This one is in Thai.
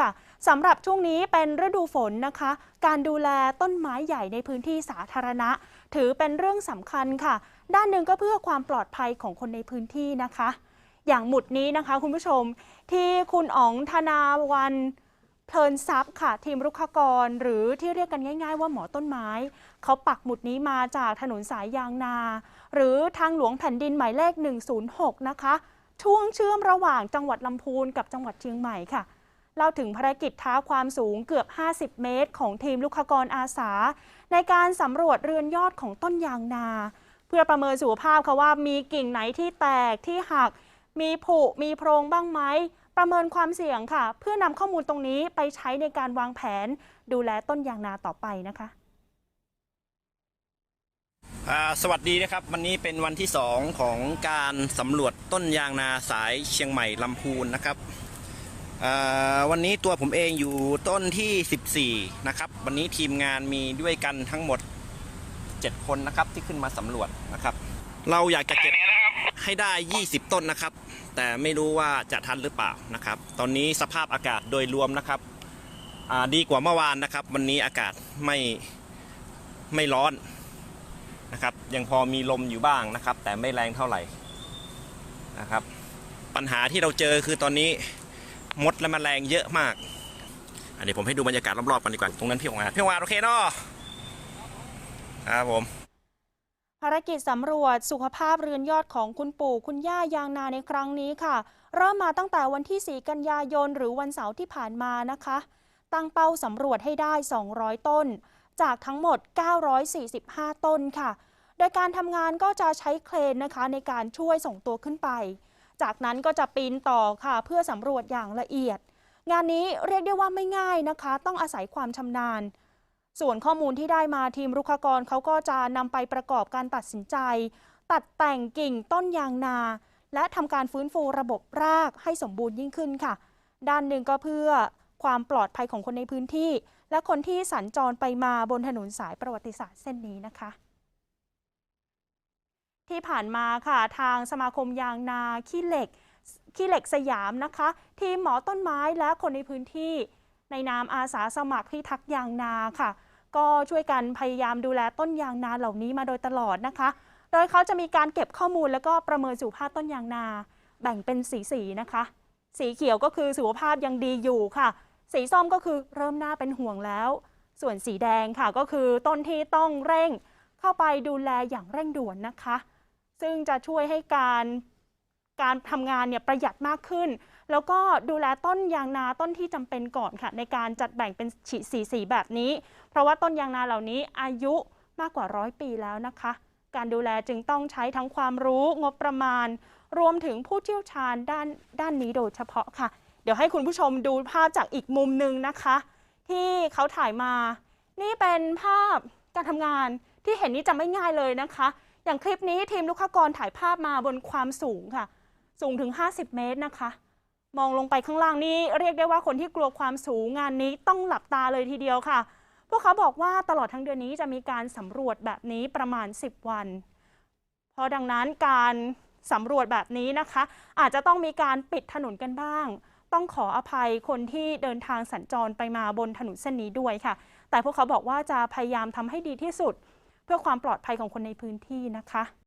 ค่ะสำหรับช่วงนี้เป็นฤดูฝนนะคะ การดูแลต้นไม้ใหญ่ในพื้นที่สาธารณะ ถือเป็นเรื่องสำคัญค่ะ ด้านหนึ่งก็เพื่อความปลอดภัยของคนในพื้นที่นะคะ อย่างหมุดนี้นะคะคุณผู้ชมที่คุณอ๋องธนาวันเพลินทรัพย์ค่ะ ทีมรุกขกร หรือที่เรียกกันง่าย ๆ ว่าหมอต้นไม้ เขาปักหมุดนี้มาจากถนนสายยางนา หรือทางหลวงแผ่นดินหมายเลข 106 นะคะ ช่วงเชื่อมระหว่างจังหวัดลำพูนกับจังหวัดเชียงใหม่ค่ะ เล่าถึงภารกิจท้าความสูงเกือบ 50 เมตร ของทีมลูกขกรอาสา ในการสำรวจเรือนยอดของต้นยางนา เพื่อประเมินสุขภาพค่ะว่ามีกิ่งไหนที่แตกที่หัก มีผุมีโพรงบ้างไหมประเมินความเสี่ยงค่ะ เพื่อนำข้อมูลตรงนี้ไปใช้ในการวางแผน ดูแลต้นยางนาต่อไปนะคะสวัสดีนะครับ วันนี้เป็นวันที่ 2 ของการสำรวจต้นยางนาสายเชียงใหม่ลำพูนนะครับ วันนี้ตัวผมเองอยู่ต้นที่ 14 นะครับ วันนี้ทีมงานมีด้วยกันทั้งหมด 7 คนนะครับที่ขึ้นมาสำรวจนะครับ เราอยากจะเก็บให้ได้ 20 ต้นนะครับ แต่ไม่รู้ว่าจะทันหรือเปล่านะครับ ตอนนี้สภาพอากาศโดยรวมนะครับอ่าดีกว่าเมื่อวานนะครับ วันนี้อากาศไม่ไม่ร้อนนะครับ ยังพอมีลมอยู่บ้างนะครับ แต่ไม่แรงเท่าไหร่นะครับ ปัญหาที่เราเจอคือตอนนี้ มดและแมลงเยอะมากอันนี้ผมให้ดูบรรยากาศรอบๆกันดีกว่าตรงนั้นพี่องอาพี่องอาโอเคเนาะครับผมภารกิจสำรวจสุขภาพเรือนยอดของคุณปู่คุณย่ายางนาในครั้งนี้ค่ะ เริ่มมาตั้งแต่วันที่ 4 กันยายน หรือวันเสาร์ที่ผ่านมานะคะ ตั้งเป้าสำรวจให้ได้ 200 ต้น จากทั้งหมด 945 ต้นค่ะ โดยการทำงานก็จะใช้เครนนะคะในการช่วยส่งตัวขึ้นไป จากนั้นก็จะปีนต่อค่ะเพื่อสำรวจอย่างละเอียด งานนี้เรียกได้ว่าไม่ง่ายนะคะ ต้องอาศัยความชำนาญ ส่วนข้อมูลที่ได้มาทีมรุกขกรเขาก็จะนำไปประกอบการตัดสินใจ ตัดแต่งกิ่งต้นยางนา และทำการฟื้นฟูระบบรากให้สมบูรณ์ยิ่งขึ้นค่ะ ด้านหนึ่งก็เพื่อความปลอดภัยของคนในพื้นที่ และคนที่สัญจรไปมาบนถนนสายประวัติศาสตร์เส้นนี้นะคะ ที่ผ่านมาค่ะทางสมาคมยางนาขี้เหล็กขี้เหล็กสยามนะคะ ทีมหมอต้นไม้และคนในพื้นที่ ในนามอาสาสมัครพิทักษ์ยางนาค่ะ ก็ช่วยกันพยายามดูแลต้นยางนาเหล่านี้มาโดยตลอดนะคะ โดยเขาจะมีการเก็บข้อมูลแล้วก็ประเมินสุขภาพต้นยางนา แบ่งเป็นสีสีนะคะ สีเขียวก็คือสุขภาพยังดีอยู่ค่ะ สีส้มก็คือเริ่มน่าเป็นห่วงแล้ว ส่วนสีแดงค่ะก็คือต้นที่ต้องเร่งเข้าไปดูแลอย่างเร่งด่วนนะคะ ซึ่งจะช่วยให้การการทำงานเนี่ยประหยัดมากขึ้น แล้วก็ดูแลต้นยางนาต้นที่จำเป็นก่อนค่ะ ในการจัดแบ่งเป็นฉีสีสีแบบนี้ เพราะว่าต้นยางนาเหล่านี้อายุมากกว่าร้อยปีแล้วนะคะ การดูแลจึงต้องใช้ทั้งความรู้งบประมาณ รวมถึงผู้เชี่ยวชาญด้านด้านนี้โดยเฉพาะค่ะ เดี๋ยวให้คุณผู้ชมดูภาพจากอีกมุมหนึ่งนะคะ ที่เขาถ่ายมา นี่เป็นภาพการทำงานที่เห็นนี้จะไม่ง่ายเลยนะคะ อย่างคลิปนี้ทีมลูกค้ากรถ่ายภาพมาบนความสูงค่ะ สูงถึง 50 เมตรนะคะ มองลงไปข้างล่างนี่เรียกได้ว่าคนที่กลัวความสูงงานนี้ต้องหลับตาเลยทีเดียวค่ะ พวกเขาบอกว่าตลอดทั้งเดือนนี้จะมีการสำรวจแบบนี้ประมาณ 10 วัน เพราะดังนั้นการสำรวจแบบนี้นะคะ อาจจะต้องมีการปิดถนนกันบ้าง ต้องขออภัยคนที่เดินทางสัญจรไปมาบนถนนเส้นนี้ด้วยค่ะ แต่พวกเขาบอกว่าจะพยายามทำให้ดีที่สุด เพื่อความปลอดภัยของคนในพื้นที่นะคะ